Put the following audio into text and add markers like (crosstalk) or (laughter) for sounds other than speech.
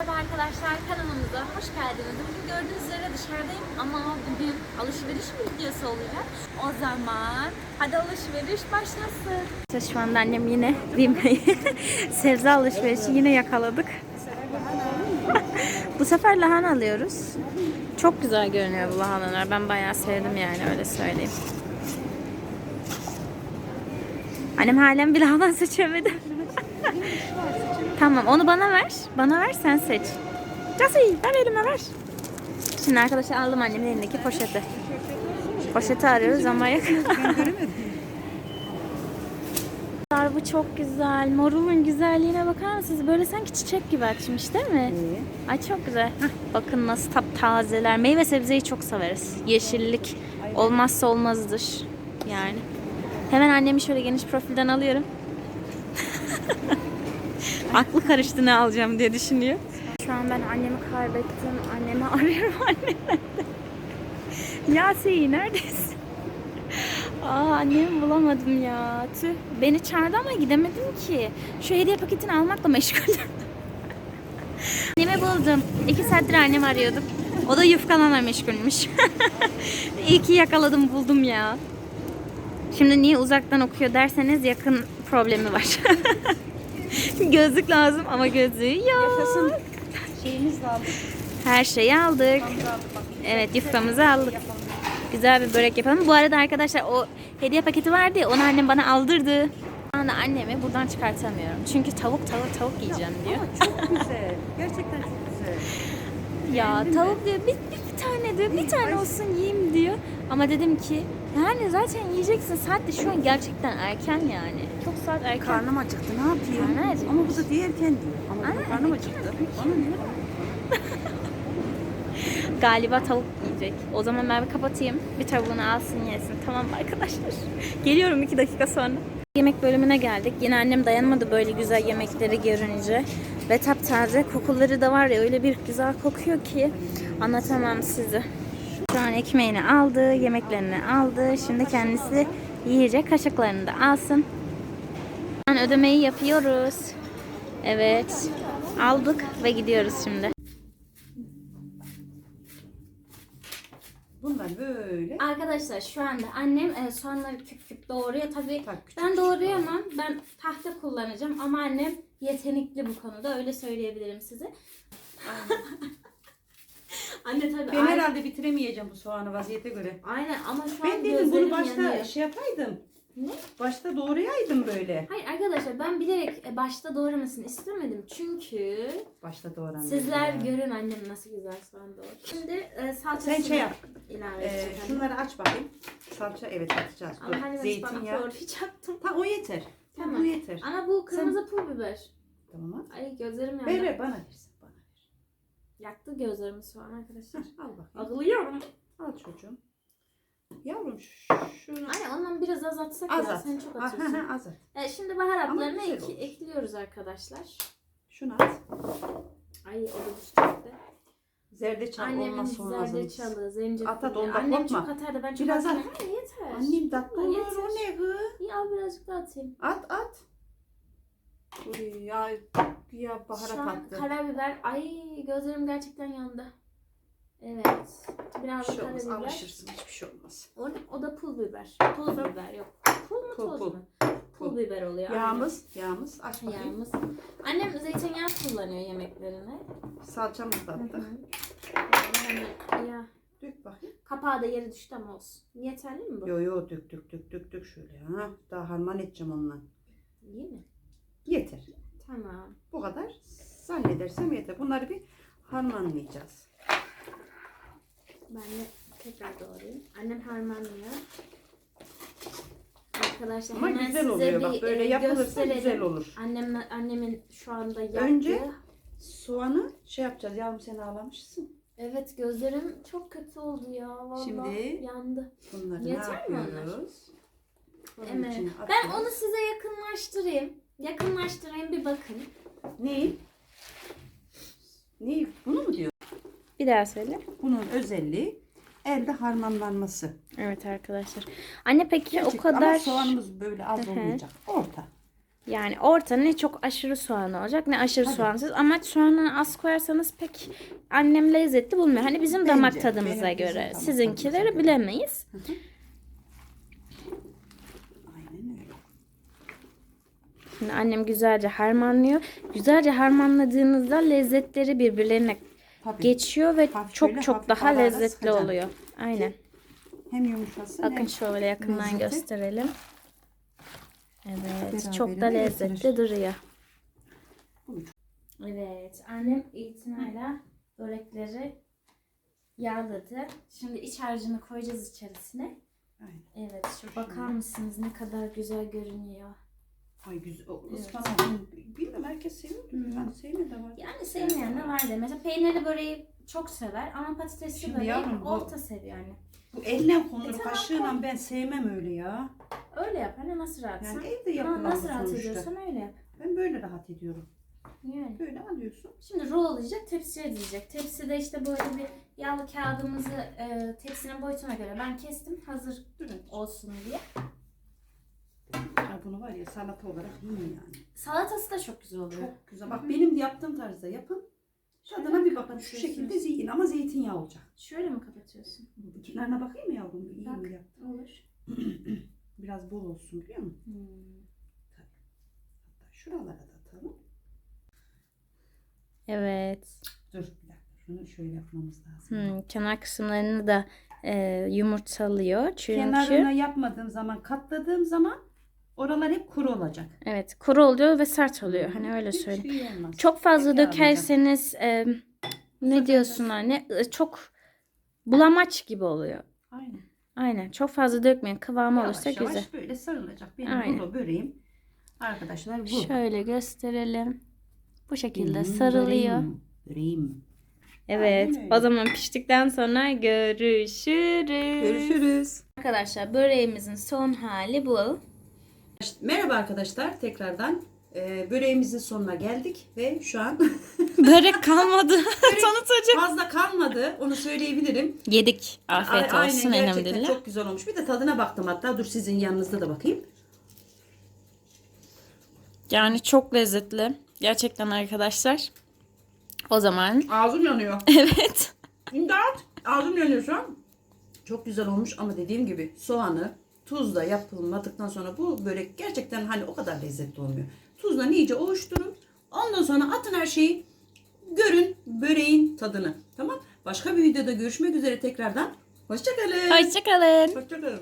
Merhaba arkadaşlar kanalımıza hoş geldiniz. Bugün gördüğünüz üzere dışarıdayım ama bugün alışveriş videosu olacak. O zaman hadi alışveriş başlasın. Şu anda annem yine bir (laughs) sebze alışverişi yine yakaladık. bu sefer lahana alıyoruz. Çok güzel görünüyor bu lahanalar. Ben bayağı sevdim yani öyle söyleyeyim. Annem halen bir lahana seçemedi. (laughs) Tamam onu bana ver. Bana ver sen seç. Nasıl? Ver elime ver. Şimdi arkadaşlar aldım annemin elindeki poşeti. Poşeti arıyoruz ama yok. (laughs) Bu çok güzel. Morulun güzelliğine bakar mısınız? Böyle sanki çiçek gibi açmış değil mi? Ay çok güzel. Hah, bakın nasıl taptazeler. Meyve sebzeyi çok severiz. Yeşillik olmazsa olmazdır. Yani. Hemen annemi şöyle geniş profilden alıyorum. (laughs) Aklı karıştı ne alacağım diye düşünüyor. Şu an ben annemi kaybettim. Annemi (laughs) arıyorum annem. Yasemin neredesin? Aa annemi bulamadım ya. Tüh. Beni çağırdı ama gidemedim ki. Şu hediye paketini almakla meşguldüm. (laughs) Annemi buldum. İki saattir annemi arıyordum. O da yufkalarla meşgulmüş. (laughs) İyi ki yakaladım buldum ya. Şimdi niye uzaktan okuyor derseniz yakın problemi var. (laughs) Gözlük lazım ama gözlüğü yok. Şeyimiz de aldık. Her şeyi aldık. Evet yufkamızı aldık. Güzel bir börek yapalım. Bu arada arkadaşlar o hediye paketi vardı ya onu annem bana aldırdı. Şu anda annemi buradan çıkartamıyorum. Çünkü tavuk tavuk tavuk yiyeceğim diyor. Çok güzel. Gerçekten çok güzel. Ya tavuk diyor bir, bir, bir tane diyor bir tane olsun yiyeyim diyor. Ama dedim ki yani zaten yiyeceksin saat de şu an gerçekten erken yani. Çok saat erken. Karnım acıktı. Ne yapayım? Karnı acıkmış. Ama bu da diğerken diyor. Ama benim karnım erken, acıktı. erken. Bana ne? (laughs) Galiba tavuk yiyecek. O zaman ben bir kapatayım. Bir tavuğunu alsın yesin. Tamam mı arkadaşlar? (laughs) Geliyorum iki dakika sonra. Yemek bölümüne geldik. Yine annem dayanamadı böyle güzel yemekleri görünce. Ve taptaze kokuları da var ya öyle bir güzel kokuyor ki anlatamam size. Şu an ekmeğini aldı, yemeklerini aldı. Şimdi kendisi yiyecek. Kaşıklarını da alsın. Şu an ödemeyi yapıyoruz. Evet. Aldık ve gidiyoruz şimdi. Bunlar böyle. Arkadaşlar şu anda annem e, soğanları küp küp doğruyor. Tabii Bak, küçük ben küçük doğrayamam. Ben tahta kullanacağım ama annem yetenekli bu konuda. Öyle söyleyebilirim size. Anne tabii Ben aynen, herhalde bitiremeyeceğim bu soğanı vaziyete göre. aynen ama şu Ben an dedim bunu başta yanıyor. şey yapaydım. Ne? Başta doğrayaydım böyle. Hayır arkadaşlar ben bilerek e, başta doğramasını istemedim. Çünkü Başta doğrandı. sizler görün annem nasıl güzel soğan doğruyor. Şimdi e, salçasını Sen şey yap. ilave Ee, edeceğim. şunları aç bakayım. Salça evet atacağız. Ama Dur. hani ben Zeytinyağı. doğrayacaktım. Tamam o yeter. Tamam. Tamam. Bu yeter. Ama bu kırmızı pul biber. Tamam. Ay gözlerim yandı. Ver ver bana versin. Yaktı gözlerimi soğan arkadaşlar. Hah, al bakayım. Ağlıyorum. Al çocuğum. Yavrum şunu Anne ondan biraz az atsak az ya at. sen çok atıyorsun. hı, az at. Evet, şimdi baharatlarını ek- olur. ekliyoruz arkadaşlar. Şunu at. Ay o da düşecekti. Zerdeçal Annemin olmazsa olmazımız. zerdeçalı, zencefil. At, at, ondan Annem korkma. çok atar da ben çok Biraz at. Hayır yeter. Annem tatlı olur o ne kız? İyi al birazcık daha atayım. At at. Uy, ya ya Şu baharat an attı. karabiber. Ay gözlerim gerçekten yandı. Evet. Biraz Bir şey olmaz karabiber. alışırsın hiçbir şey olmaz. O, o da pul biber. Pul biber yok. Pul mu Pul, toz pul. mu? Pul Pul. biber oluyor. Yağımız yağımız aç bakayım. Yağımız. Annem zeytinyağı kullanıyor yemeklerine. Salçamızı da attık. Yani ya. Dök bakayım. Kapağı da yere düştü ama olsun. Yeterli mi bu? Yo yo dök dök dök dök dök şöyle. Ha, daha harman edeceğim onunla. İyi mi? Bu kadar. Zannedersem yeter. Bunları bir harmanlayacağız. Ben de tekrar doğrayayım. Annem harmanlıyor. Arkadaşlar Ama hemen güzel size oluyor. bir Bak böyle e, yapılırsa gösterelim. güzel olur. Annem, annemin şu anda yaptığı. Önce- Soğanı şey yapacağız. Yavrum sen ağlamışsın. Evet gözlerim çok kötü oldu ya. Vallahi Şimdi- yandı. Bunları Yeter ne mi onlar? yapıyoruz? Bunun Evet. içine Ben atıyoruz. onu size yakınlaştırayım. Yakınlaştırayım bir bakın. Neyi? Neyi? Bunu mu diyor? Bir daha söyle. Bunun özelliği elde harmanlanması. Evet arkadaşlar. Anne peki Gerçek- o kadar Ama soğanımız böyle az Hı hı. olmayacak. Orta. Yani orta ne çok aşırı soğan olacak ne aşırı Tabii. soğansız ama soğanı az koyarsanız pek annem lezzetli bulmuyor. Hani bizim Bence, damak tadımıza benim bizim göre. damak Sizinkileri göre. bilemeyiz. Aynen öyle. Şimdi annem güzelce harmanlıyor. Güzelce harmanladığınızda lezzetleri birbirlerine Tabii. geçiyor ve Hafif çok çok daha lezzetli sıkacaksın. oluyor. Aynen. Hem yumuşasın Bakın hem şöyle yakından lezzeti gösterelim. Evet, çok da lezzetli getirir. duruyor. Evet, annem itinayla börekleri yağladı. Şimdi iç harcını koyacağız içerisine. Aynen. Evet, şu bakar mısınız ne kadar güzel görünüyor. Ay güzel. Evet. ıspanak. Bilmiyorum herkes seviyordur. Yani sevmeyen de var. Yani sevmeyen de var de. Mesela peynirli böreği çok sever ama patatesli Şimdi böreği yavrum bu- orta seviyor yani. Bu elle konur E tamam, kaşığıyla ben sevmem öyle ya. Öyle yap hani nasıl rahatsan. Yani evde Ha, yapılan bu nasıl rahat sonuçta. ediyorsan öyle yap. Ben böyle rahat ediyorum. Yani. Böyle alıyorsun. Şimdi rollayacak, tepsiye dizecek. Tepside işte böyle bir yağlı kağıdımızı e, tepsinin boyutuna göre ben kestim. Hazır Evet. olsun diye. Bunu var ya salata olarak yiyin yani. Salatası da çok güzel oluyor. Çok güzel. Bak benim de yaptığım tarzda yapın. Tadına bir bakın. Şu şekilde yiyin ama zeytinyağı olacak. Şöyle mi kapatıyorsun? Kenarına bakayım mı yavrum? İyi Bak. mi yap? Olur. (clears throat) Biraz bol olsun biliyor musun? Hmm. Hatta şuralara da atalım. Evet. Dur bir dakika. Şunu şöyle yapmamız lazım. Hmm, kenar kısımlarını da e, yumurtalıyor. Çünkü Kenarına yapmadığım zaman, katladığım zaman oralar hep kuru olacak. evet kuru oluyor ve sert oluyor. Hani öyle Hiç söyleyeyim. iyi olmaz. Çok fazla Peki, dökerseniz e, ne diyorsun anne? E, Çok bulamaç gibi oluyor. Aynen. Aynen. Çok fazla dökmeyin. Kıvamı Yavaş olursa yavaş güzel. böyle sarılacak. Benim Aynen. rulo böreğim. Arkadaşlar bu. Şöyle gösterelim. Bu şekilde Benim sarılıyor. Böreğim. Böreğim. Evet. O zaman piştikten sonra görüşürüz. Görüşürüz. Arkadaşlar böreğimizin son hali bu. Merhaba arkadaşlar tekrardan. Ee, böreğimizin sonuna geldik ve şu an (laughs) (laughs) Börek kalmadı. (laughs) Tanıtacak. fazla kalmadı onu söyleyebilirim. Yedik. Afiyet A- olsun Aynen gerçekten çok güzel olmuş. Bir de tadına baktım hatta. Dur sizin yanınızda da bakayım. Yani çok lezzetli. Gerçekten arkadaşlar. O zaman Ağzım yanıyor. evet. İmdat! Ağzım yanıyor şu an. Çok güzel olmuş ama dediğim gibi soğanı tuzla yapılmadıktan sonra bu börek gerçekten hani o kadar lezzetli olmuyor. Tuzla iyice ovuşturun. Ondan sonra atın her şeyi. Görün böreğin tadını. Tamam? Başka bir videoda görüşmek üzere tekrardan. Hoşçakalın. Hoşçakalın. Hoşçakalın.